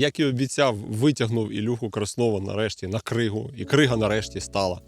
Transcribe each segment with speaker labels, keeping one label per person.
Speaker 1: Як і обіцяв, витягнув Ілюху Краснова нарешті на кригу, і крига нарешті стала.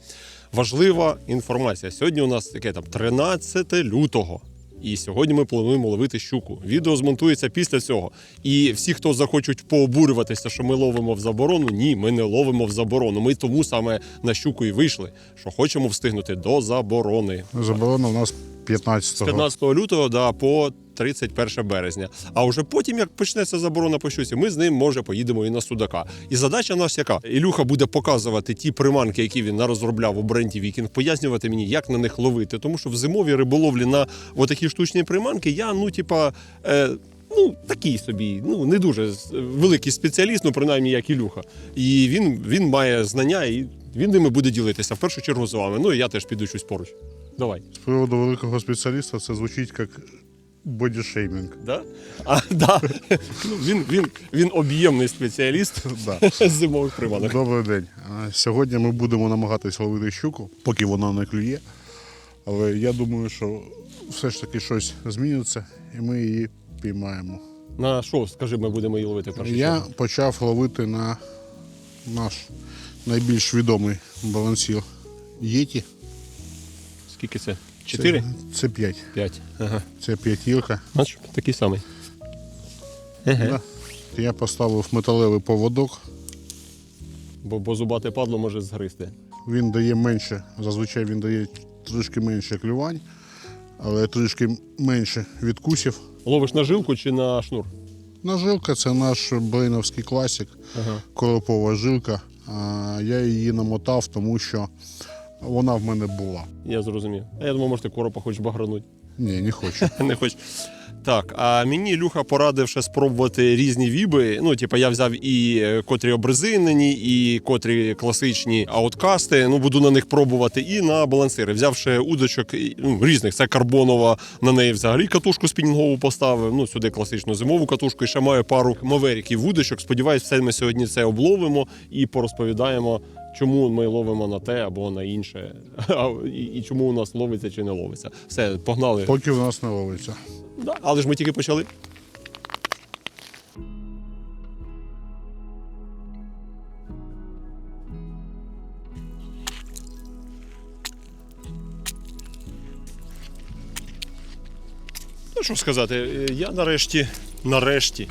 Speaker 1: Важлива інформація. Сьогодні у нас таке там 13 лютого. І сьогодні ми плануємо ловити щуку. Відео змонтується після цього. І всі, хто захочуть пообурюватися, що ми ловимо в заборону, ні, ми не ловимо в заборону. Ми тому саме на щуку і вийшли, що хочемо встигнути до заборони.
Speaker 2: Заборона у нас
Speaker 1: З
Speaker 2: 15-го.
Speaker 1: 15 лютого да, по 31 березня. А вже потім, як почнеться заборона по щуці, ми з ним може поїдемо і на судака. І задача нас яка? Ілюха буде показувати ті приманки, які він розробляв у бренді Вікінг, пояснювати мені, як на них ловити. Тому що в зимовій риболовлі на отакі штучні приманки я, ну, типа. Е, Ну, такий собі, ну не дуже великий спеціаліст, ну принаймні як Ілюха. І він, він має знання, і він ними буде ділитися в першу чергу з вами. Ну і я теж піду щось поруч. Давай.
Speaker 2: З приводу великого спеціаліста це звучить як бодішеймінг.
Speaker 1: Да? А, да. Ну, він, він, він об'ємний спеціаліст
Speaker 2: Да.
Speaker 1: з зимових приманок.
Speaker 2: Добрий день. Сьогодні ми будемо намагатись ловити щуку, поки вона не клює. Але я думаю, що все ж таки щось зміниться і ми її піймаємо.
Speaker 1: На що, скажи, ми будемо її ловити першу
Speaker 2: Я
Speaker 1: чергу?
Speaker 2: почав ловити на наш найбільш відомий балансір Єті.
Speaker 1: Скільки це? Чотири?
Speaker 2: Це, 5.
Speaker 1: П'ять. Ага.
Speaker 2: Це п'ятірка.
Speaker 1: Бач, такий самий.
Speaker 2: Да. Я поставив металевий поводок.
Speaker 1: Бо, бо зубате падло може згризти.
Speaker 2: Він дає менше, зазвичай він дає трішки менше клювань, але трішки менше відкусів.
Speaker 1: Ловиш на жилку чи на шнур?
Speaker 2: Нажилка це наш брейновський класик,
Speaker 1: Ага.
Speaker 2: коропова жилка. Я її намотав, тому що вона в мене була.
Speaker 1: Я зрозумів. А я думаю, може, ти коропа хочеш багрануть.
Speaker 2: Ні, не хочу.
Speaker 1: Не хоч. Так, а мені Ілюха порадив ще спробувати різні віби. Ну, типу, я взяв і е, котрі обрезинені, і котрі класичні ауткасти. Ну, буду на них пробувати, і на балансири. Взяв ще удочок ну, різних. Це карбонова, на неї взагалі катушку спінінгову поставив. Ну, сюди класичну зимову катушку. І ще маю пару мавериків вудочок. Сподіваюсь, все ми сьогодні це обловимо і порозповідаємо. Чому ми ловимо на те або на інше, і, і чому у нас ловиться чи не ловиться. Все, погнали.
Speaker 2: Поки в нас не ловиться.
Speaker 1: Да, але ж ми тільки почали. Ну, що сказати, е, я нарешті, нарешті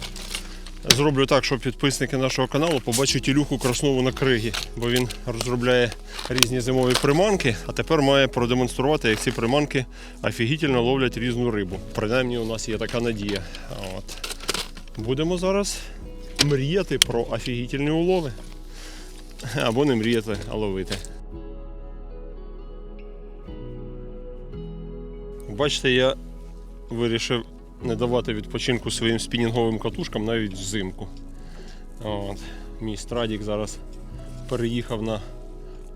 Speaker 1: зроблю так, щоб підписники нашого каналу побачать Ілюху Краснову на кригі, бо він розробляє різні зимові приманки, а тепер має продемонструвати, як ці приманки офігітельно ловлять різну рибу. Принаймні у нас є така надія. От. Будемо зараз мріяти про офігітельні улови. Або не мріяти, а ловити. Бачите, я вирішив не давати відпочинку своїм спінінговим катушкам навіть взимку. От. Мій страдік зараз переїхав на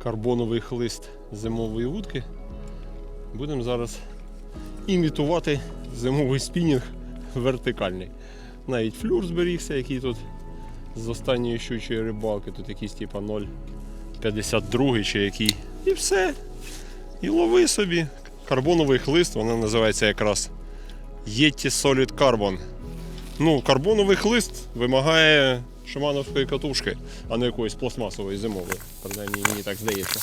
Speaker 1: карбоновий хлист зимової вудки. Будемо зараз імітувати зимовий спінінг вертикальний. Навіть флюр зберігся, який тут з останньої щучої рибалки, тут якийсь типа 0,52 чи який. І все. І лови собі. Карбоновий хлист, вона називається якраз Yeti Solid Carbon. Ну, карбоновий хлист вимагає шимановської катушки, а не якоїсь пластмасової зимової. Принаймні, мені так здається.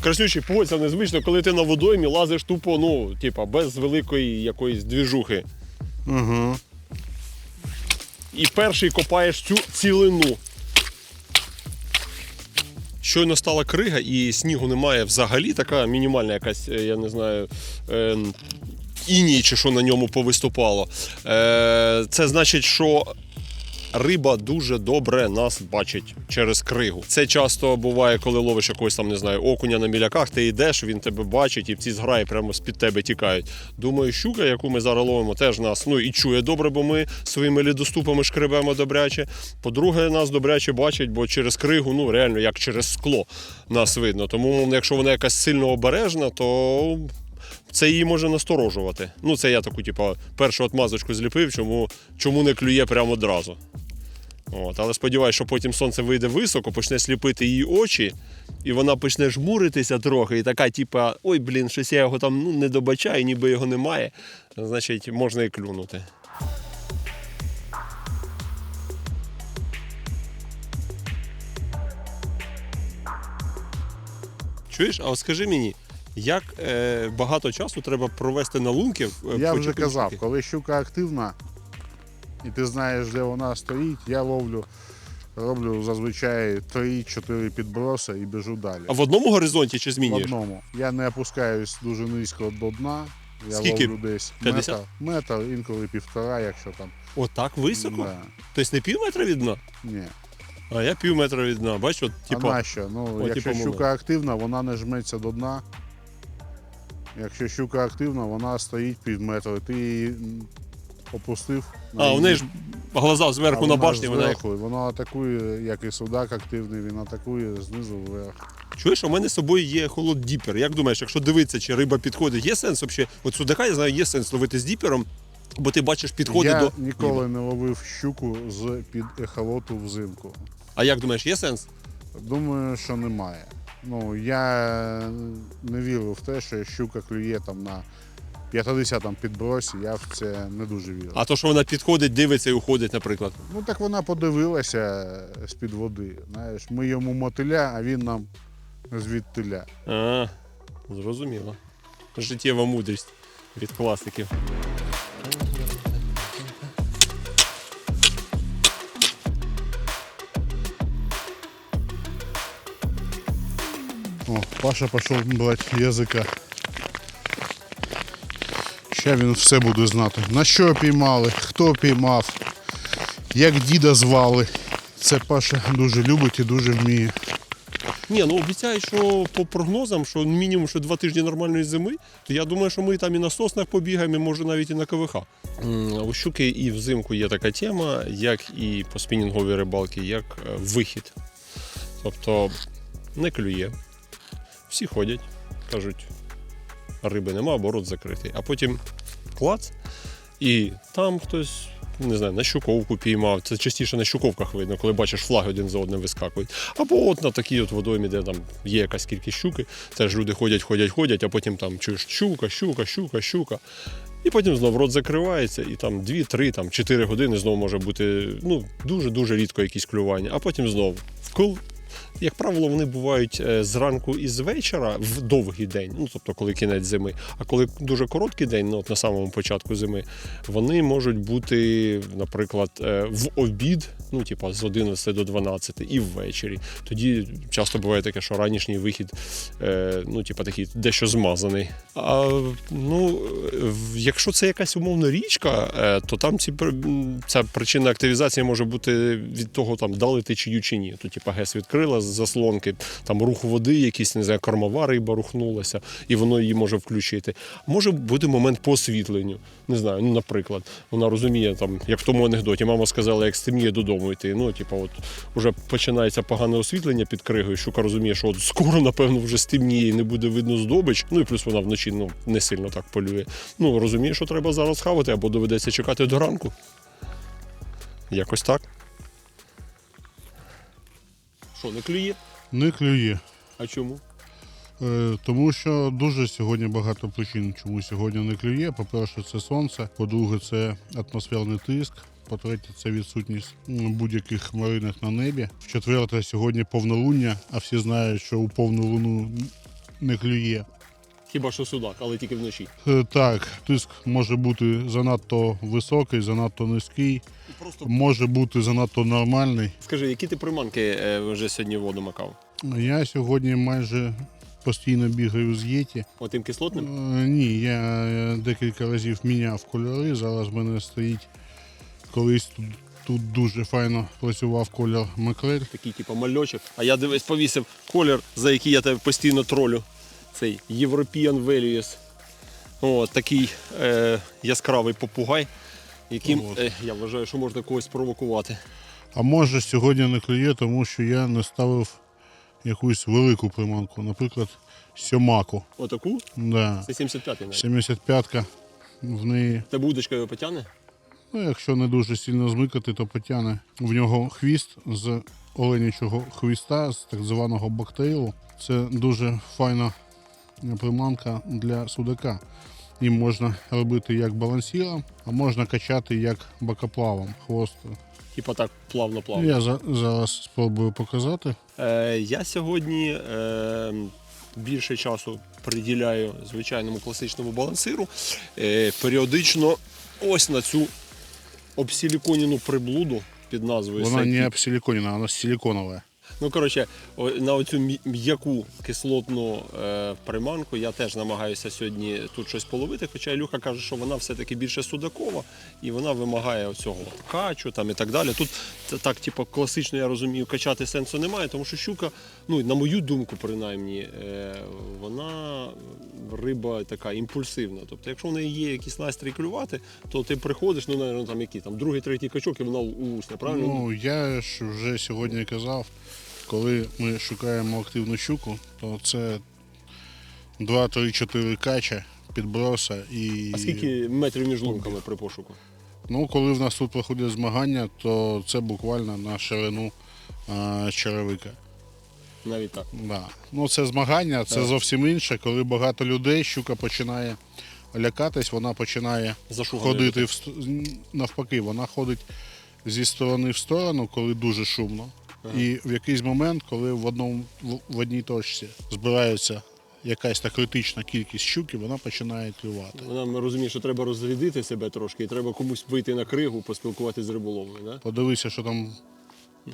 Speaker 1: Краснючий поводь, незвично, коли ти на водоймі лазиш тупо, ну, типа, без великої якоїсь двіжухи.
Speaker 2: Угу.
Speaker 1: І перший копаєш цю цілину. Щойно стала крига і снігу немає взагалі, така мінімальна якась, е, я не знаю, е, іній чи що на ньому повиступало. Е, це значить, що риба дуже добре нас бачить через кригу. Це часто буває, коли ловиш якогось там, не знаю, окуня на міляках, ти йдеш, він тебе бачить, і ці зграї прямо з-під тебе тікають. Думаю, щука, яку ми зараз ловимо, теж нас ну і чує добре, бо ми своїми лідоступами шкребемо добряче. По-друге, нас добряче бачить, бо через кригу, ну реально як через скло нас видно. Тому, якщо вона якась сильно обережна, то. Це її може насторожувати. Ну, це я таку, типу, першу отмазочку зліпив, чому, чому не клює прямо одразу. От, але сподіваюся, що потім сонце вийде високо, почне сліпити її очі, і вона почне жмуритися трохи, і така, типа, ой, блін, щось я його там ну, не добачаю, ніби його немає. Значить, можна і клюнути. Чуєш, а скажи мені, як е, багато часу треба провести на лунки? е,
Speaker 2: Я вже казав, коли щука активна, і ти знаєш, де вона стоїть, я ловлю, роблю зазвичай 3-4 підброси і біжу далі.
Speaker 1: А в одному горизонті чи
Speaker 2: В одному. Я не опускаюсь дуже низько до дна. Я
Speaker 1: Скільки?
Speaker 2: ловлю десь
Speaker 1: 50?
Speaker 2: метр, метр, інколи півтора, якщо там.
Speaker 1: Отак високо?
Speaker 2: Да.
Speaker 1: Тобто не пів метра від дна?
Speaker 2: Ні.
Speaker 1: А я пів метра від дна. Бачиш, от,
Speaker 2: а
Speaker 1: типа,
Speaker 2: нащо? Ну,
Speaker 1: О,
Speaker 2: якщо
Speaker 1: типу,
Speaker 2: щука активна, вона не жметься до дна. Якщо щука активна, вона стоїть під метр. Ти її опустив.
Speaker 1: а, у неї ж глаза зверху на
Speaker 2: вона
Speaker 1: башні, вона як.
Speaker 2: зверху, Вона атакує, як і судак активний, він атакує знизу вверх.
Speaker 1: Чуєш, у мене з собою є холод діпер. Як думаєш, якщо дивитися, чи риба підходить, є сенс взагалі? От судака, я знаю, є сенс ловити з діпером, бо ти бачиш підходи
Speaker 2: Я
Speaker 1: до.
Speaker 2: ніколи не ловив щуку з під ехолоту взимку.
Speaker 1: А як думаєш, є сенс?
Speaker 2: Думаю, що немає. Ну, я не вірю в те, що щука клює там на 50 там підбросі, я в це не дуже вірю.
Speaker 1: А то, що вона підходить, дивиться і уходить, наприклад.
Speaker 2: Ну так вона подивилася з-під води. Знаєш, ми йому мотиля, а він нам звідтиля.
Speaker 1: А, зрозуміло. Життєва мудрість від класиків.
Speaker 2: О, Паша пішов брати язика. Ще він все буде знати. На що піймали, хто піймав, як діда звали. Це Паша дуже любить і дуже вміє.
Speaker 1: Ні, ну обіцяють, що по прогнозам, що мінімум що два тижні нормальної зими, то я думаю, що ми там і на соснах побігаємо, і може навіть і на КВХ. У щуки і взимку є така тема, як і по спінінговій рибалки, як е, вихід. Тобто не клює. Всі ходять, кажуть, риби нема, або рот закритий. А потім клац, і там хтось. Не знаю, на щуковку піймав. Це частіше на щуковках видно, коли бачиш флаги один за одним вискакують. Або от на такій от водоймі, де там є якась кількість щуки, теж люди ходять, ходять, ходять, а потім там чуєш щука, щука, щука, щука. І потім знову рот закривається, і там 2, 3, там 4 години знову може бути ну, дуже-дуже рідко якісь клювання, а потім знову вкл. Як правило, вони бувають е, зранку і з вечора в довгий день, ну тобто коли кінець зими. А коли дуже короткий день, ну от на самому початку зими, вони можуть бути, наприклад, е, в обід, ну типа з 11 до 12 і ввечері. Тоді часто буває таке, що ранішній вихід, е, ну типа такий дещо змазаний. А ну, якщо це якась умовна річка, е, то там ці ця причина активізації може бути від того, там дали течію чи ні. То типа ГЕС відкрила заслонки, там рух води, якийсь не знаю, кормова риба рухнулася, і воно її може включити. Може бути момент по освітленню. Не знаю, ну, наприклад, вона розуміє, там, як в тому анекдоті, мама сказала, як стемніє додому йти. Ну, типа, от вже починається погане освітлення під кригою. Щука розуміє, що от скоро, напевно, вже стемніє і не буде видно здобич. Ну і плюс вона вночі ну, не сильно так полює. Ну, розуміє, що треба зараз хавати, або доведеться чекати до ранку. Якось так. Що, не клює?
Speaker 2: Не клює.
Speaker 1: А чому?
Speaker 2: Е, Тому що дуже сьогодні багато причин, чому сьогодні не клює. По-перше, це сонце, по-друге, це атмосферний тиск. По-третє, це відсутність будь-яких хмаринок на небі. В-четверте, сьогодні повнолуння, а всі знають, що у повну луну не клює.
Speaker 1: Хіба що судак, але тільки вночі.
Speaker 2: Е, Так, тиск може бути занадто високий, занадто низький,
Speaker 1: Просто
Speaker 2: може бути занадто нормальний.
Speaker 1: скажи, які ти приманки е, вже сьогодні в воду макав?
Speaker 2: Я сьогодні майже постійно бігаю з єті.
Speaker 1: Отим кислотним?
Speaker 2: Е, Ні, я декілька разів міняв кольори. Зараз в мене стоїть колись тут, тут дуже файно працював колір Макрель.
Speaker 1: Такий, типу, мальочок. А я дивись, повісив колір, за який я тебе постійно тролю. Цей European Values. О, такий е, яскравий попугай, яким
Speaker 2: От.
Speaker 1: е, я вважаю, що можна когось спровокувати.
Speaker 2: А може сьогодні не клює, тому що я не ставив якусь велику приманку, наприклад, сьомаку.
Speaker 1: Отаку?
Speaker 2: Да.
Speaker 1: Це 75-й навіть.
Speaker 2: 75-ка в неї
Speaker 1: Тебе удочка його потягне?
Speaker 2: Ну, якщо не дуже сильно змикати, то потягне в нього хвіст з оленячого хвіста, з так званого бактейлу. Це дуже файна приманка для судака. Їм можна робити як балансіром, а можна качати як бакоплавом. Хвост.
Speaker 1: Типа так плавно-плавно.
Speaker 2: Я за, зараз спробую показати.
Speaker 1: Е, я сьогодні е, більше часу приділяю звичайному класичному балансиру. Е, періодично ось на цю обсиліконіну приблуду під назвою
Speaker 2: Вона
Speaker 1: сайті.
Speaker 2: не обсиликонена, вона силиконова.
Speaker 1: Ну, коротше, на оцю м'яку кислотну е, приманку я теж намагаюся сьогодні тут щось половити. Хоча Ілюха каже, що вона все-таки більше судакова і вона вимагає оцього качу там, і так далі. Тут так, типу, класично, я розумію, качати сенсу немає, тому що щука, ну, на мою думку, принаймні, е, вона риба така імпульсивна. Тобто, якщо в неї є якісь настрій клювати, то ти приходиш, ну, наверное, там які там другий, третій качок, і вона усне, правильно?
Speaker 2: Ну, я ж вже сьогодні казав, коли ми шукаємо активну щуку, то це 2-3-4 кача, підброса і.
Speaker 1: А скільки метрів між лунками при пошуку?
Speaker 2: Ну, коли в нас тут проходять змагання, то це буквально на ширину а, черевика.
Speaker 1: Навіть так.
Speaker 2: Да. Ну, це змагання, це
Speaker 1: Так.
Speaker 2: зовсім інше. Коли багато людей, щука починає лякатись, вона починає ходити в ст- навпаки, вона ходить зі сторони в сторону, коли дуже шумно. І в якийсь момент, коли в одному в- одній точці збирається якась та критична кількість щуки, вона починає клювати.
Speaker 1: Вона розуміє, що треба розрядити себе трошки, і треба комусь вийти на кригу, поспілкуватися з риболовною. Да?
Speaker 2: Подивися, що там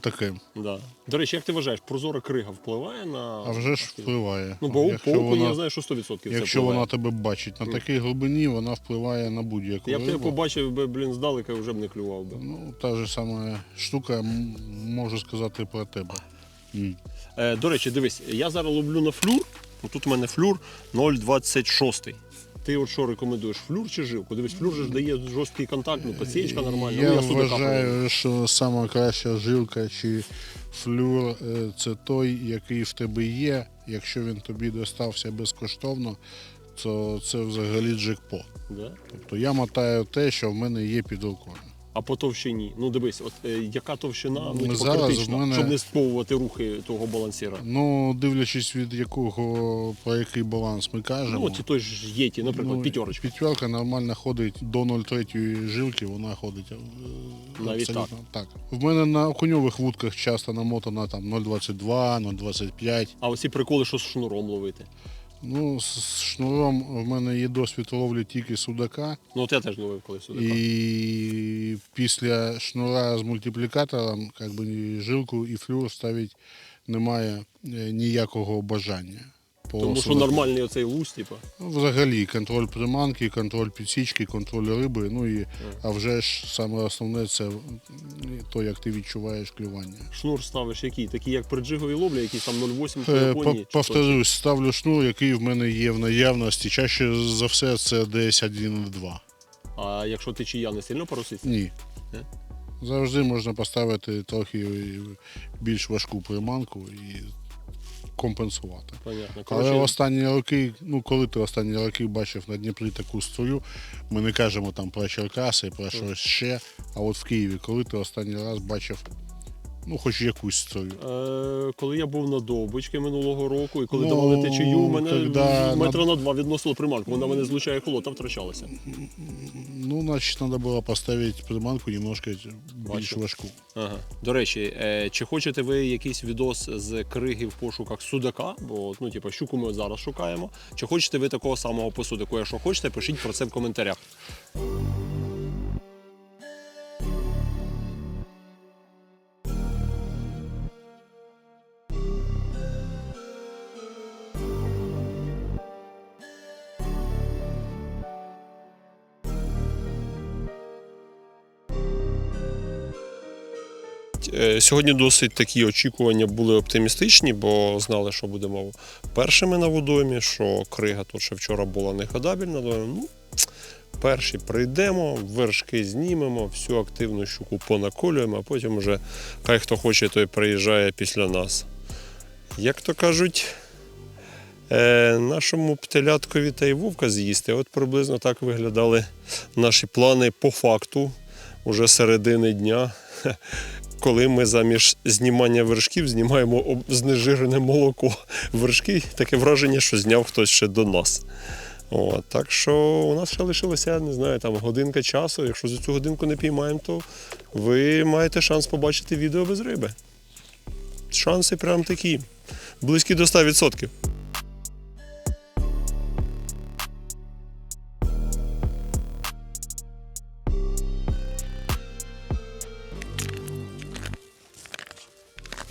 Speaker 2: таке.
Speaker 1: Да. До речі, як ти вважаєш, прозора крига впливає на.
Speaker 2: А вже ж впливає.
Speaker 1: Ну, бо
Speaker 2: якщо
Speaker 1: по
Speaker 2: вона,
Speaker 1: я знаю, що 100% це
Speaker 2: якщо вона тебе бачить на такій глибині, вона впливає на будь-яку
Speaker 1: Я б тебе
Speaker 2: рибу.
Speaker 1: побачив би, блін, здалека вже б не клював би.
Speaker 2: Ну, та ж сама штука, м- можу сказати про тебе. М.
Speaker 1: Е, до речі, дивись, я зараз ловлю на флюр. Ну, Тут у мене флюр 0,26. Ти от що рекомендуєш, флюр чи жилку? Дивись, флюр же ж дає жорсткий контакт, ну, підсічка нормальна.
Speaker 2: Я
Speaker 1: ну, я
Speaker 2: вважаю, що сама краща жилка чи флюр е, це той, який в тебе є. Якщо він тобі достався безкоштовно, то це взагалі джекпот.
Speaker 1: Да?
Speaker 2: Тобто я мотаю те, що в мене є під рукою.
Speaker 1: А по товщині, ну дивись, от е, яка товщина, ну, типу,
Speaker 2: Зараз
Speaker 1: критична,
Speaker 2: в мене-
Speaker 1: щоб не сповувати рухи того балансіра.
Speaker 2: Ну, дивлячись від якого про який баланс ми кажемо.
Speaker 1: Ну, от і той ж єті, наприклад,
Speaker 2: Ну,
Speaker 1: п'ятерочка.
Speaker 2: П'ятерка нормально ходить до 0,3 жилки, вона ходить. е,
Speaker 1: Навіть
Speaker 2: абсолютно так. В мене на окуньових вудках часто намотана там 0,22, 0,25.
Speaker 1: А оці приколи, що з шнуром ловити.
Speaker 2: Ну, з шнуром в мене є досвід ловлі тільки судака.
Speaker 1: Ну, от я теж ловив колись судака.
Speaker 2: І після шнура з мультиплікатором, як би жилку і флюр ставити немає е, ніякого бажання. По
Speaker 1: Тому що нормальний оцей луз, типу.
Speaker 2: Ну, Взагалі контроль приманки, контроль підсічки, контроль риби. Ну і а вже ж саме основне це то, як ти відчуваєш клювання.
Speaker 1: Шнур ставиш який? Такий, як при джиговій ловлі, якийсь там 0,8 по
Speaker 2: Е, Повторюсь, ставлю шнур, який в мене є в наявності. Чаще за все це десь 1,2.
Speaker 1: А якщо течія не сильно пороситься?
Speaker 2: Ні.
Speaker 1: Не?
Speaker 2: Завжди можна поставити трохи більш важку приманку і компенсувати.
Speaker 1: Понятно.
Speaker 2: Але
Speaker 1: Коротше,
Speaker 2: останні роки, ну коли ти останні роки бачив на Дніпрі таку струю, ми не кажемо там про Черкаси, про щось ще. А от в Києві, коли ти останній раз бачив, ну хоч якусь струю.
Speaker 1: е, коли я був на Довбички минулого року, і коли
Speaker 2: Ну,
Speaker 1: давали течію, мене
Speaker 2: когда
Speaker 1: метра на два відносило приманку. Вона мене злучає холод, а втрачалася.
Speaker 2: Ну, значить, треба було поставити приманку немножко більш важку.
Speaker 1: Ага. До речі, е, чи хочете ви якийсь відос з криги в пошуках судака? Бо ну, типу, щуку ми зараз шукаємо. Чи хочете ви такого самого по судаку? Якщо хочете, пишіть про це в коментарях. Сьогодні досить такі очікування були оптимістичні, бо знали, що будемо першими на водоймі, що крига тут ще вчора була неходабельна. Думаю, Ну, перші прийдемо, вершки знімемо, всю активну щуку понаколюємо, а потім вже хай хто хоче, той приїжджає після нас. Як то кажуть, е, нашому птеляткові та й вовка з'їсти. От приблизно так виглядали наші плани по факту. уже середини дня, коли ми заміж знімання вершків знімаємо знежирене молоко. Вершки таке враження, що зняв хтось ще до нас. От, так що у нас ще лишилося, не знаю, там годинка часу. Якщо за цю годинку не піймаємо, то ви маєте шанс побачити відео без риби. Шанси прям такі. Близькі до 100%.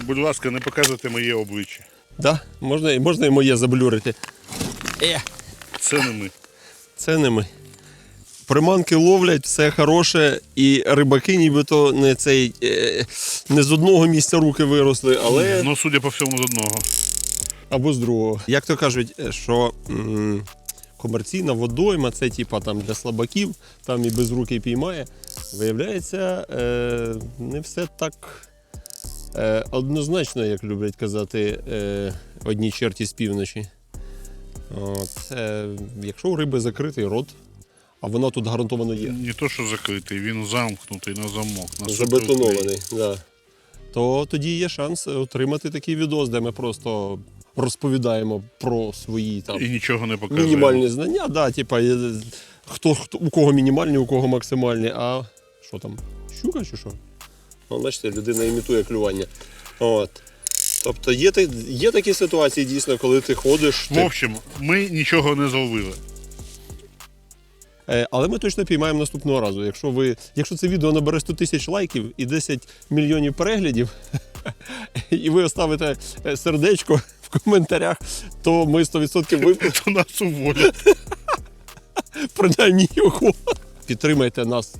Speaker 2: Будь ласка, не показуйте моє обличчя.
Speaker 1: Да? Можна, і- можна і моє заблюрити. Е,
Speaker 2: Це не ми.
Speaker 1: це не ми. Приманки ловлять, все хороше, і рибаки нібито не цей е, не з одного місця руки виросли, але
Speaker 2: Ну, судя по всьому, з одного.
Speaker 1: або з другого. Як то кажуть, е, що м, комерційна водойма це типа там для слабаків, там і без руки піймає. Виявляється, е, не все так однозначно, як люблять казати е, одні черті з півночі. От, е, якщо у риби закритий рот, а вона тут гарантовано є.
Speaker 2: Не то, що закритий, він замкнутий на замок. На
Speaker 1: забетонований, да. то тоді є шанс отримати такий відос, де ми просто розповідаємо про свої там
Speaker 2: І нічого не показує.
Speaker 1: мінімальні знання. Да, типа, е, хто, хто, у кого мінімальні, у кого максимальні. А що там? Щука чи що? Ну, бачите, людина імітує клювання. От. Тобто є, є такі ситуації, дійсно, коли ти ходиш.
Speaker 2: В общем, ми нічого не зловили.
Speaker 1: Е, Але ми точно піймаємо наступного разу. Якщо ви, якщо це відео набере 100 тисяч лайків і 10 мільйонів переглядів, і ви оставите е, сердечко в коментарях, то ми 100% вип...
Speaker 2: То нас уволять.
Speaker 1: принаймні його. Підтримайте нас.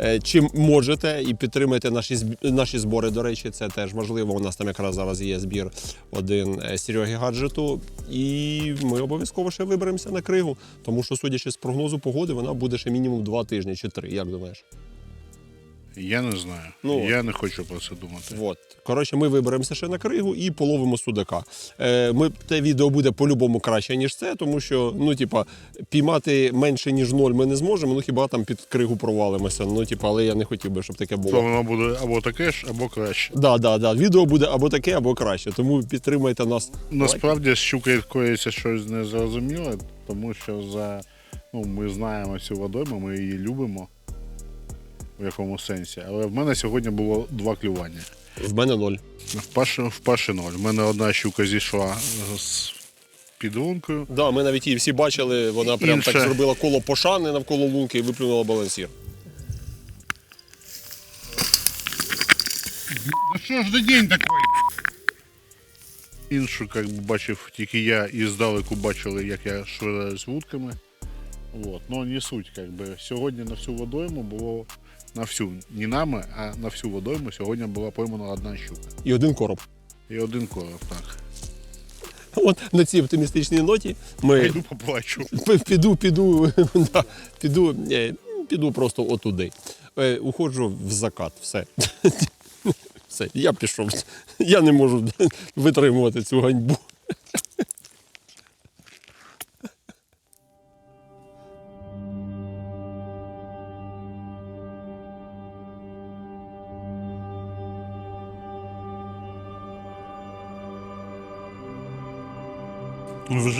Speaker 1: Е, Чим можете, і підтримайте наші наші збори. До речі, це теж важливо. У нас там якраз зараз є збір один Серьоги Сереги гаджету, і ми обов'язково ще виберемося на кригу. Тому що, судячи з прогнозу погоди, вона буде ще мінімум два тижні чи три. Як думаєш?
Speaker 2: Я не знаю.
Speaker 1: Ну,
Speaker 2: я не хочу про це думати.
Speaker 1: От. Коротше, ми виберемося ще на кригу і половимо судака. Е, ми, те відео буде по-любому краще, ніж це, тому що ну, типа, піймати менше, ніж ноль ми не зможемо, ну хіба там під кригу провалимося. Ну, типа, але я не хотів би, щоб таке
Speaker 2: То
Speaker 1: було.
Speaker 2: воно буде або таке ж, або краще.
Speaker 1: Да, да, да. Відео буде або таке, або краще. Тому підтримайте нас.
Speaker 2: Насправді з щукою коїться щось незрозуміле, тому що за ну, ми знаємо цю водойму, ми її любимо в якому сенсі. Але в мене сьогодні було два клювання.
Speaker 1: В мене ноль.
Speaker 2: В Паші, в Паші ноль. В мене одна щука зійшла з підлункою.
Speaker 1: Да, ми навіть її всі бачили, вона прям
Speaker 2: Інше.
Speaker 1: так зробила коло пошани навколо лунки і виплюнула балансір.
Speaker 2: Ну що ж за день такий? Іншу, як би бачив тільки я і здалеку бачили, як я швиряюсь вудками. Вот. Ну не суть, как би. Сьогодні на всю водойму було на всю, не нами, а на всю водойму сьогодні була поймана одна щука.
Speaker 1: І один короб.
Speaker 2: І один короб, так.
Speaker 1: От на цій оптимістичній ноті ми
Speaker 2: Пойду поплачу.
Speaker 1: Піду, піду, да, піду, е, піду просто отуди. Е, Уходжу в закат. Все. Все, я пішов. Я не можу витримувати цю ганьбу.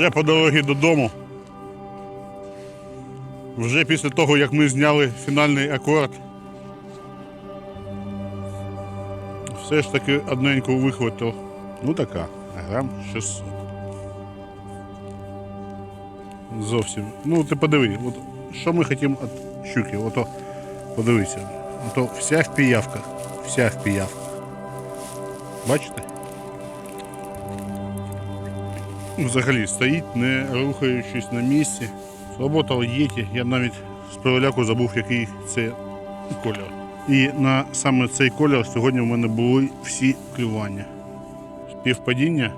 Speaker 2: Вже по дорозі додому. Вже після того, як ми зняли фінальний акорд. Все ж таки одненьку вихватив. Ну така, грам 600. Зовсім. Ну ти подиви, от, що ми хотімо від щуки, ото подивися. Ото вся в піявках. Вся в піявках. Бачите? Взагалі стоїть, не рухаючись на місці. Робота єті, я навіть з переляку забув, який це колір. І на саме цей колір сьогодні в мене були всі клювання. Співпадіння